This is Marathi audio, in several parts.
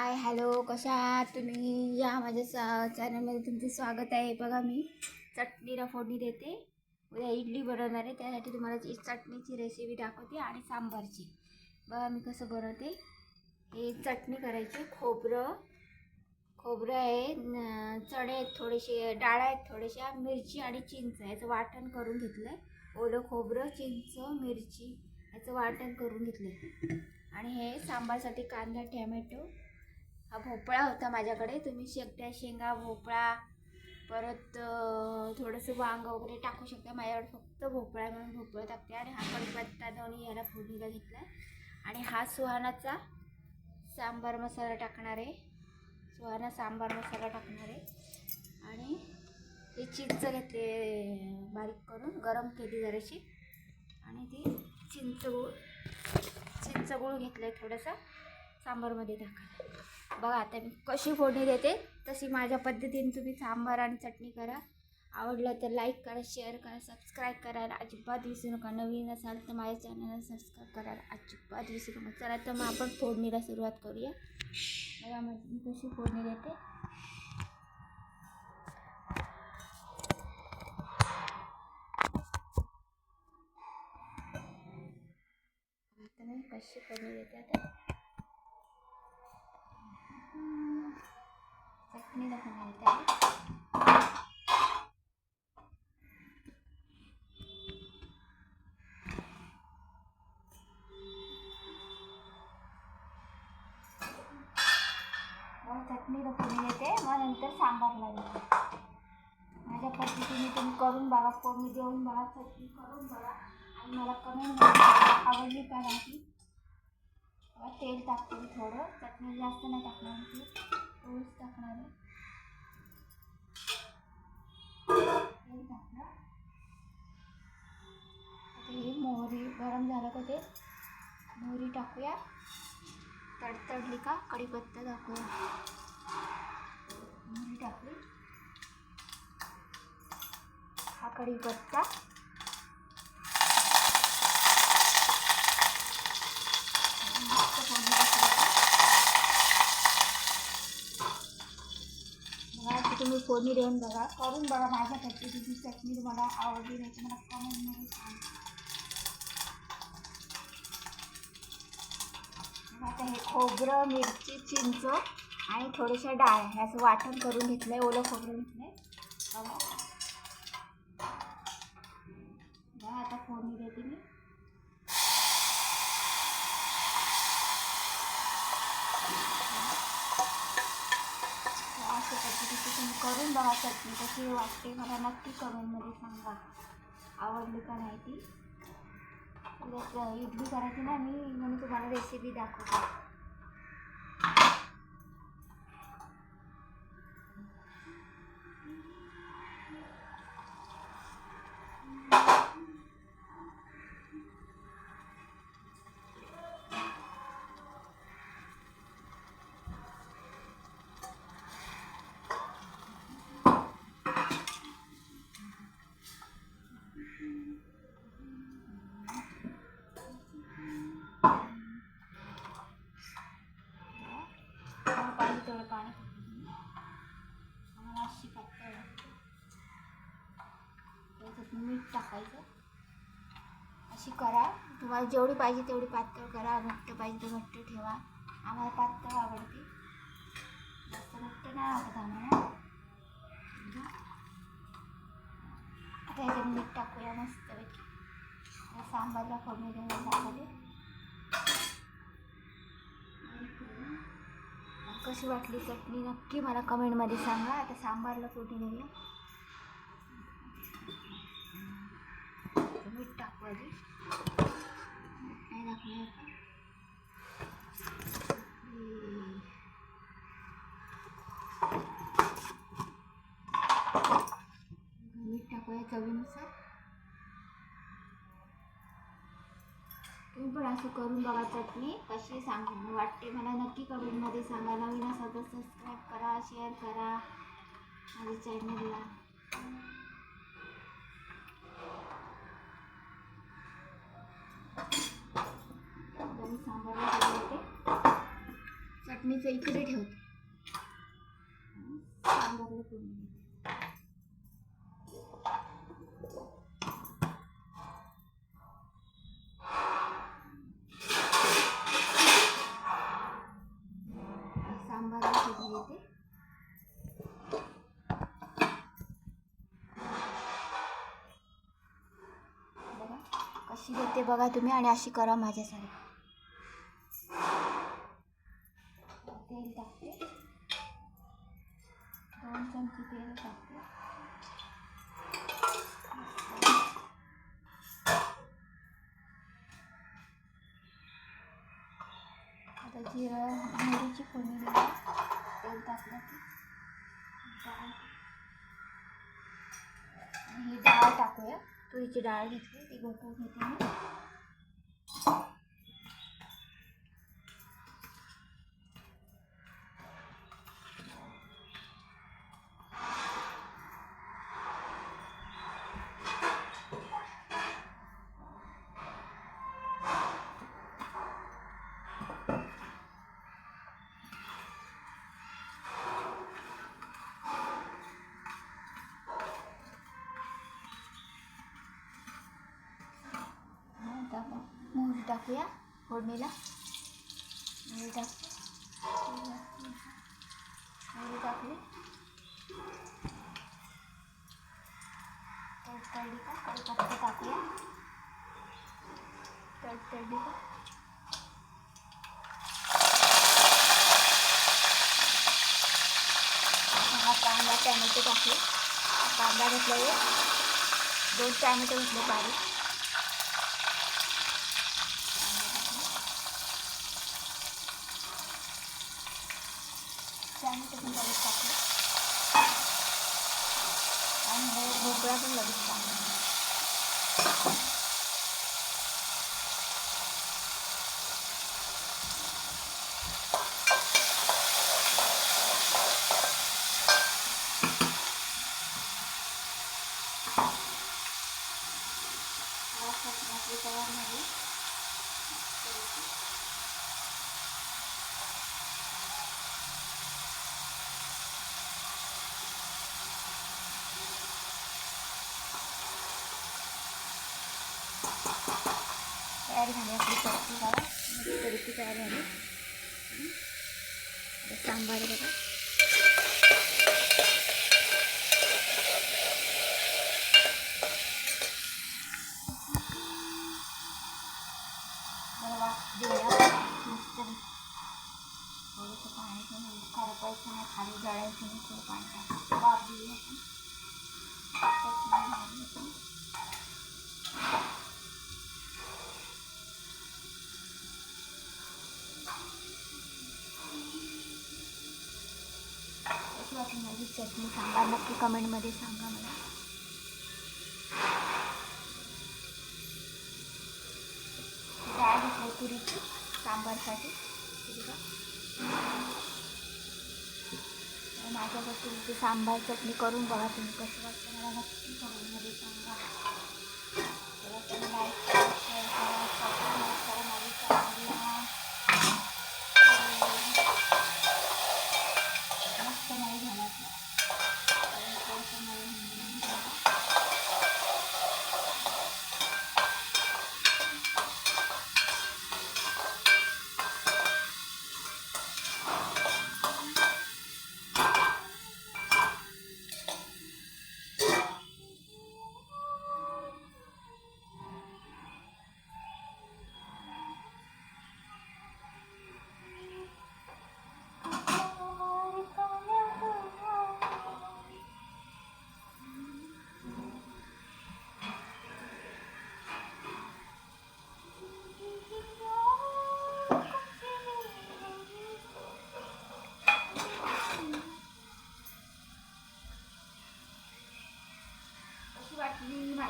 आय हॅलो कशा आहात तुम्ही? या माझ्या सा चॅनलमध्ये तुमचे स्वागत आहे. बघा मी चटणीला फोडणी देते. उद्या इडली बनवणार आहे. त्यासाठी तुम्हाला चटणीची रेसिपी दाखवते आणि सांबारची. बघा मी कसं बनवते. हे चटणी करायची. खोबरं खोबरं आहे चणे आहेत थोडेसे डाळ आहेत थोड्याशा मिरची आणि चिंच याचं वाटण करून घेतलं आहे ओलं खोबरं चिंच मिरची याचं वाटण करून घेतलं आहे आणि हे सांबारसाठी कांदा टॅमॅटो हा भोपळा होता माझ्याकडे. तुम्ही शेकट्या शेंगा भोपळा परत थोडंसं वांग वगैरे टाकू शकता. माझ्याकडे फक्त भोपळा म्हणून भोपळा टाकते. आणि हा कढीपत्ता दोन्ही याला फोडणीला घेतला आणि हा सुहानाचा सांबार मसाला टाकणार आहे. सुहाना सांबार मसाला टाकणार आहे. आणि ते चिंच घेतले बारीक करून गरम केली जराशी. आणि ती चिंच गुळ चिंच गुळ घेतलं आहे थोडंसं. सांबारमध्ये टाका. बघा आता मी कशी फोडणी देते तशी माझ्या पद्धतीने तुम्ही सांबार आणि चटणी करा. आवडलं तर लाईक करा शेअर करा सबस्क्राईब करायला अजिबात विसरू नका. नवीन असाल तर माझ्या चॅनलला सबस्क्राईब करायला अजिबात विसरू नका. चला तर मग आपण फोडणीला सुरुवात करूया. बघा मग मी कशी फोडणी देते. कशी फोडणी देते आता. चटणी फोडणी येते मग मग नंतर सांबार लागेल माझ्या पद्धतीने तुम्ही करून बघा फोडणी देऊन बघा चटणी करून बघा आणि मला कमेंट आवडली का नाही तेल टाकते थोडं चटणी जास्त नाही टाकणार मी टाकणार आहे टाकलं आता हे मोहरी गरम झालं का ते? मोहरी टाकूया. तडतडली का? कढीपत्ता टाकूया. मोहरी टाकली. हा कढीपत्ता. मस्त फोडणी टाकली. बघा आता तुम्ही फोडणी देऊन बघा. करून बघा माझ्या पद्धतीची चटणी तुम्हाला आवडली नाही मला कमेंटमध्ये सांगा. आता हे खोबरं मिरची चिंच आणि थोडेशा डाळ. ह्याचं वाटण करून घेतलं आहे ओलं खोबरं घेतलं आहे बघा. बघा आता फोडणी देते पद्धतीची तुम्ही करून बघा चटणी कशी वाटते. मला नक्की कमेंटमध्ये म्हणजे सांगा. आवडली का नाही ती? इडली करायची ना मी म्हणून तुम्हाला रेसिपी दाखवते. अशी करा. तुम्हाला जेवढी पाहिजे तेवढी पातळ करा. घट्ट पाहिजे तर घट्ट ठेवा. आम्हाला पातळ आवडते. जास्त घट्ट नाही आवडत आम्हाला. आता याच्यात मीठ टाकूया मस्तपैकी. सांबारला फोडणी देऊन टाकाले कशी वाटली चटणी? नक्की मला कमेंटमध्ये सांगा. आता सांबारला फोडणी देऊया. मीठ चवीनुसार. तुम्ही पण असं करून बघा चटणी. कशी सांग वाटते. मला नक्की कमेंटमध्ये सांगा. नवीन असा तर सबस्क्राईब करा शेअर करा माझ्या चॅनलला सांबारला चटणीचं इकडे ठेवते. सांबारला फोडणी बघा तुम्ही आणि अशी करा माझ्यासारखी तेल टाकते. दोन चमचे तेल टाकते. आता जिरं मोहरीची फोडणी दिली तेल टाकलं की डाळ. आणि ही डाळ टाकूया. तुरीची डाळ घेतली ती गोठवून घेते मी आता तडतडली का हा कांदा टॅमॅटो टाकले कांदा घेतला दोन टॅमॅटो घेतले बारीक टॅमॅटो पण लगेच टाकले. आणि हे भोपळा पण लगेच टाकला. बघा जरा वाफ देऊया मस्त थोडंसं पाणी घेऊन करपायचं नाही खाली जळायचं नाही थोडं पाणी चटणी सांगा नक्की कमेंटमध्ये सांगा मला. डाळ घेतली तुरीची सांबारसाठी. ठीक आहे माझ्याकडे सांबार चटणी करून बघा तुम्ही कसं वाटतं. मला नक्की कमेंटमध्ये सांगा. तर तुम्ही लाईक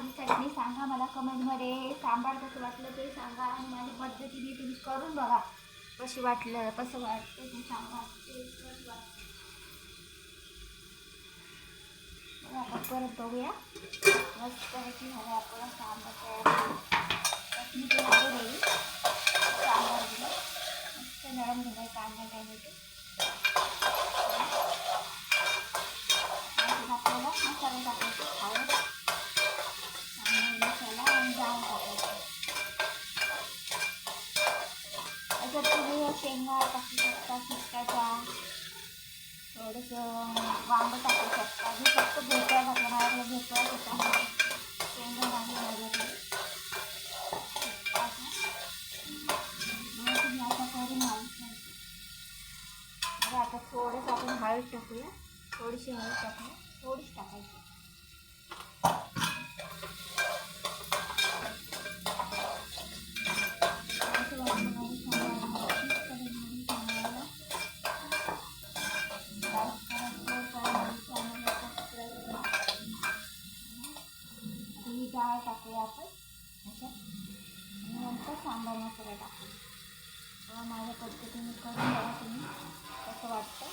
माझी चटणी सांगा मला कमेंटमध्ये. सांबार कसं वाटलं ते सांगा आणि माझ्या पद्धतीने तुम्ही करून बघा. कशी वाटलं कसं वाटतं ते सांगा. ते कसं वाटतं आपण परत बघूया. मस्त की झालं आपण सांबार तयार. चटणी पण आली सांबार दिलं मस्त नरम झालाय कांदा टॅमॅटो आता आपल्याला मसाला टाकायचा हळद सांबार मसाला आणि डाळ टाकायचं याच्यात तुम्ही शेंगा टाकू शकता किटकाचा थोडंसं वांग टाकू शकता मी फक्त भोपळा घातला माझ्याकडे भोपळा होता शेंगा नाही वगैरे मग तुम्ही आता करून हळद आता थोडंसं आपण हळद टाकूया. थोडीशी हळद टाकूया. थोडीच टाकायची. सांबार मसाला टाकून. तेव्हा माझ्या पद्धतीने करून बघा तुम्ही कसं वाटतं.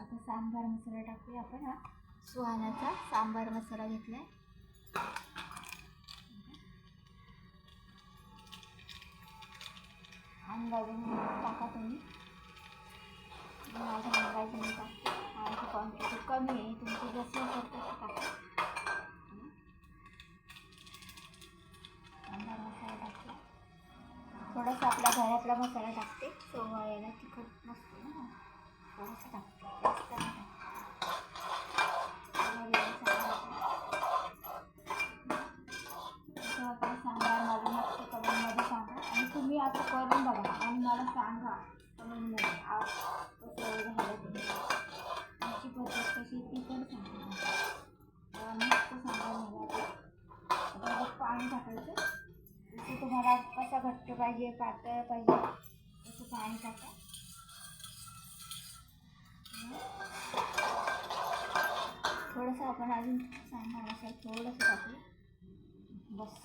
आता सांबार मसाला टाकूया आपण हा. सुहानाचा सांबार मसाला घेतलाय. आहे आपल्या मसाला टाकते. सोवा तिखट नसते ना. थोडंसं टाकते. जास्त मला नक्की कमेंटमध्ये सांगा आणि तुम्ही आता करून बघा. आणि मला सांगा. जसं तुम्हाला कसा घट्ट पाहिजे पातळ पाहिजे तसं पाणी टाका. थोडंसं आपण अजून सांगणार असेल थोडंसं टाकू. बस.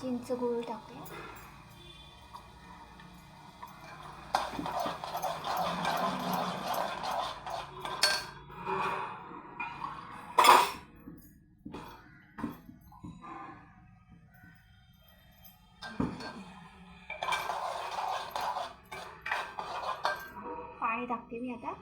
चिंच गुळ टाकूया. टाकते मी आता.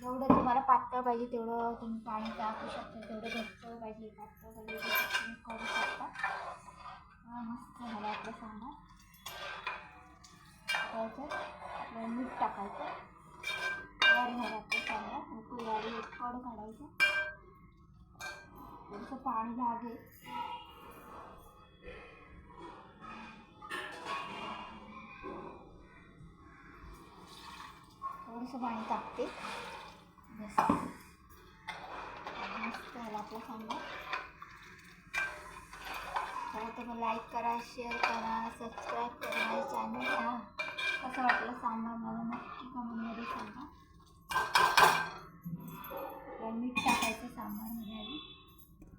जेवढं तुम्हाला पातळ पाहिजे तेवढं तुम्ही पाणी टाकू शकता तेवढं घट्ट पाहिजे पातळ पाहिजे तुम्ही करू शकता. मस्त झालं आपलं सांबार. टाकायचं मीठ टाकायचं. वारी झालं आपलं सांबार. उकळी आली एक कड काढायचं. थोडंसं पाणी लागेल. थोडंसं पाणी टाकते. बस. मस्त झालं आपलं सांबार. तर तुम्ही लाईक करा शेअर करा सबस्क्राईब करा माझ्या चॅनलला कसं वाटलं सांबार मला नक्की कमेंटमध्ये सांगा. तर मीठ टाकायचं सांबारमध्ये आधी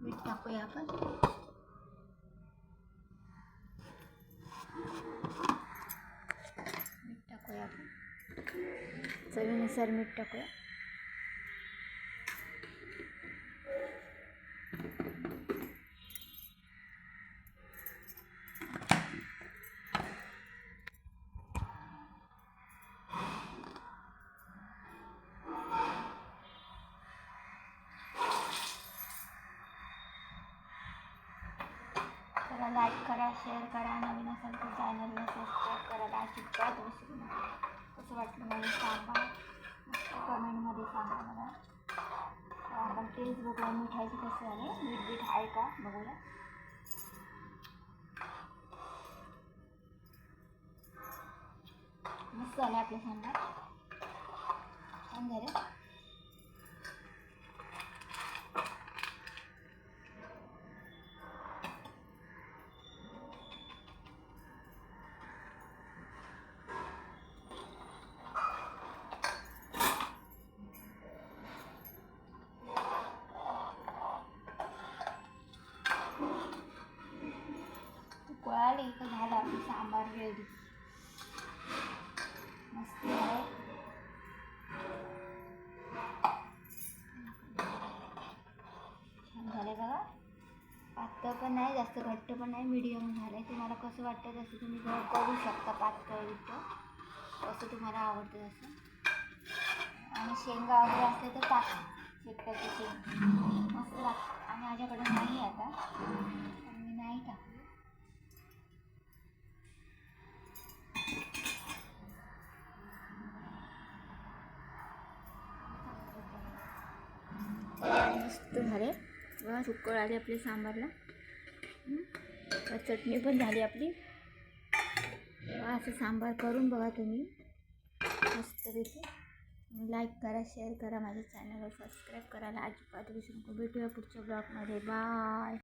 मीठ टाकूया आपण. मीठ टाकूया आपण. चवीनुसार मीठ टाकूया. लाईक करा शेअर करा नवीन असेल तर चॅनलला सबस्क्राईब करायला अजिबात विसरू नका कसं वाटलं मला सांगा. कमेंटमध्ये सांगा मला. आपण टेस्ट बघूया मिठाईचं कसं आहे? मीठ बीठ आहे का? बघूया. मस्त झालं आपल्या सांगा. छान झालं. उकळाली का झालं आपली सांबार रेडी मस्त आहे. छान झालं बघा. पातळ पण नाही जास्त घट्ट पण नाही मिडियम झालं आहे तुम्हाला कसं वाटतं तसं तुम्ही करू शकता पातळ वितळ कसं तुम्हाला आवडतं तसं. आणि शेंगा वगैरे असले तर टाका. शेतकऱ्याची शेंग. मस्त लागतं आणि माझ्याकडे नाही आता. बघा उकळ आली आपली सांबारला. चटणी पण झाली आपली. असं सांबार करून बघा तुम्ही. मस्तपैकी. लाईक करा शेअर करा माझ्या चॅनलवर सबस्क्राईब करायला अजिबात विसरू नको. भेटूया पुढच्या ब्लॉगमध्ये बाय